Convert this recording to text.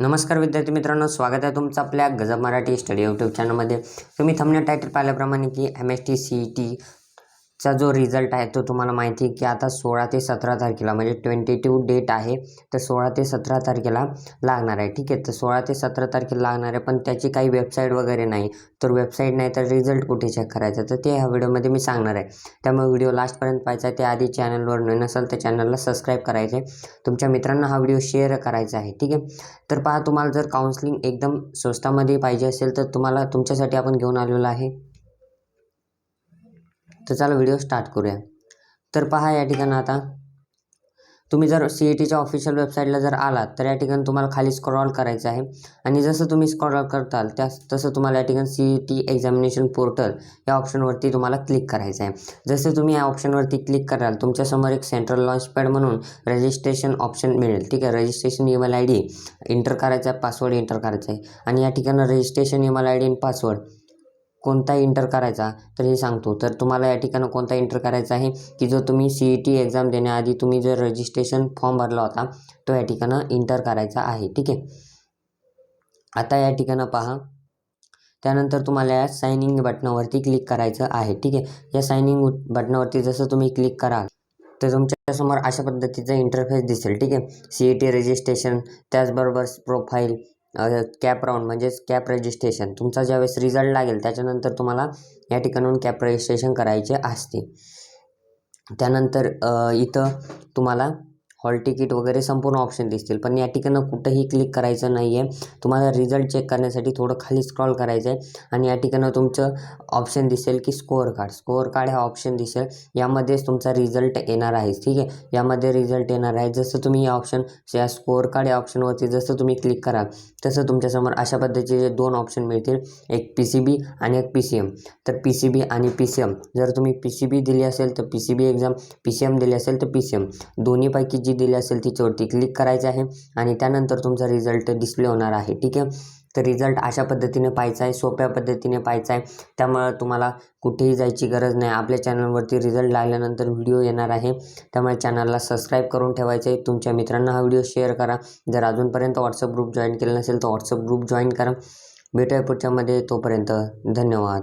नमस्कार विद्यार्थी मित्रांनो स्वागत आहे तुमचं आपल्या गजब मराठी स्टडी यूट्यूब चॅनलमध्ये तुम्ही थमने टायटल पाहिल्याप्रमाणे की M S T C E T चा जो रिझल्ट आहे तो तुम्हाला माहिती आहे की आता सोळा ते सतरा तारखेला म्हणजे ट्वेंटी टू डेट आहे तर सोळा ते सतरा तारखेला लागणार आहे. ठीक आहे तर सोळा ते सतरा तारखेला लागणार आहे पण त्याची काही वेबसाईट वगैरे नाही. तर वेबसाईट नाही तर रिझल्ट कुठे चेक करायचा? तर ते ह्या व्हिडिओमध्ये मी सांगणार आहे. त्यामुळे व्हिडिओ लास्टपर्यंत पाहायचा आहे. त्याआधी चॅनलवर नवीन असेल तर चॅनलला सबस्क्राईब करायचे. तुमच्या मित्रांना हा व्हिडिओ शेअर करायचा आहे. ठीक आहे तर पहा तुम्हाला जर काउन्सिलिंग एकदम स्वस्तामध्ये पाहिजे असेल तर तुम्हाला तुमच्यासाठी आपण घेऊन आलेलो आहे. तर चला व्हिडिओ स्टार्ट करूया. तर पहा या ठिकाणी आता. तुम्ही जर सी ई टीच्या ऑफिशियल वेबसाईटला जर आलात तर या ठिकाणी तुम्हाला खाली स्क्रॉल करायचं आहे. आणि जसं तुम्ही स्क्रॉल करताल त्या तसं तुम्हाला या ठिकाणी C E T examination portal या ऑप्शनवरती तुम्हाला क्लिक करायचं आहे. जसं तुम्ही या ऑप्शनवरती क्लिक कराल तुमच्यासमोर एक सेंट्रल लॉन्च पॅड म्हणून रजिस्ट्रेशन ऑप्शन मिळेल. ठीक आहे? Registration email I D enter करायचा आहे पासवर्ड इंटर करायचा आहे. आणि या ठिकाणी रजिस्ट्रेशन ईमेल आय डी आणि पासवर्ड कोणता इंटर करायचा तर हे सांगतो. तर तुम्हाला या ठिकाणी कोणता इंटर करायचा आहे की जो तुम्ही सी ई टी एक्झाम देण्याआधी तुम्ही जर रजिस्ट्रेशन फॉर्म भरला होता तो या ठिकाणं इंटर करायचा आहे. ठीक आहे? आता या ठिकाणं पहा. त्यानंतर तुम्हाला या सायनिंग बटनावरती क्लिक करायचं आहे. ठीक आहे? या सायनिंग बटनावरती जसं तुम्ही क्लिक कराल तर तुमच्यासमोर अशा पद्धतीचा इंटरफेस दिसेल. ठीक आहे? सी ई टी रजिस्ट्रेशन त्याचबरोबर प्रोफाईल कॅप राऊंड म्हणजेच कॅप रजिस्ट्रेशन. तुमचा ज्यावेळेस रिझल्ट लागेल त्याच्यानंतर तुम्हाला या ठिकाणाहून कॅप रजिस्ट्रेशन करायचे असते. त्यानंतर इथं तुम्हाला हॉल तिकीट वगैरे संपूर्ण ऑप्शन दिसतील. पण या ठिकाणं कुठंही क्लिक करायचं नाही आहे तुम्हाला रिझल्ट चेक करण्यासाठी थोडं खाली स्क्रॉल करायचं आहे आणि या ठिकाणं तुमचं ऑप्शन दिसेल की स्कोअर कार्ड स्कोअर कार्ड हा ऑप्शन दिसेल. यामध्येच तुमचा रिझल्ट येणार आहे. ठीक आहे? यामध्ये रिझल्ट येणार आहे. जसं तुम्ही या ऑप्शन या स्कोअर कार्ड या ऑप्शनवरती जसं तुम्ही क्लिक कराल तसं तुमच्यासमोर अशा पद्धतीचे दोन ऑप्शन मिळतील. एक पी सी बी आणि एक पी सी एम तर पी सी बी आणि पी सी एम जर तुम्ही पी सी बी दिली असेल तर P C B exam P C M दिली असेल तर पी सी एम दोन्हीपैकी जी दिली असेल तिच्यावरती क्लिक करायचं आहे आणि त्यानंतर तुमचा रिझल्ट डिस्प्ले होणार आहे. ठीक आहे? तर रिझल्ट अशा पद्धतीने पाहायचा आहे सोप्या पद्धतीने पाहायचा आहे. त्यामुळं तुम्हाला कुठेही जायची गरज नाही. आपल्या चॅनलवरती रिझल्ट लागल्यानंतर व्हिडिओ येणार आहे. त्यामुळे चॅनलला सबस्क्राईब करून ठेवायचं आहे. तुमच्या मित्रांना हा व्हिडिओ शेअर करा. जर अजूनपर्यंत व्हॉट्सअप ग्रुप जॉईन केला नसेल तर व्हॉट्सअप ग्रुप जॉईन करा. भेटूया पुढच्यामध्ये तोपर्यंत धन्यवाद.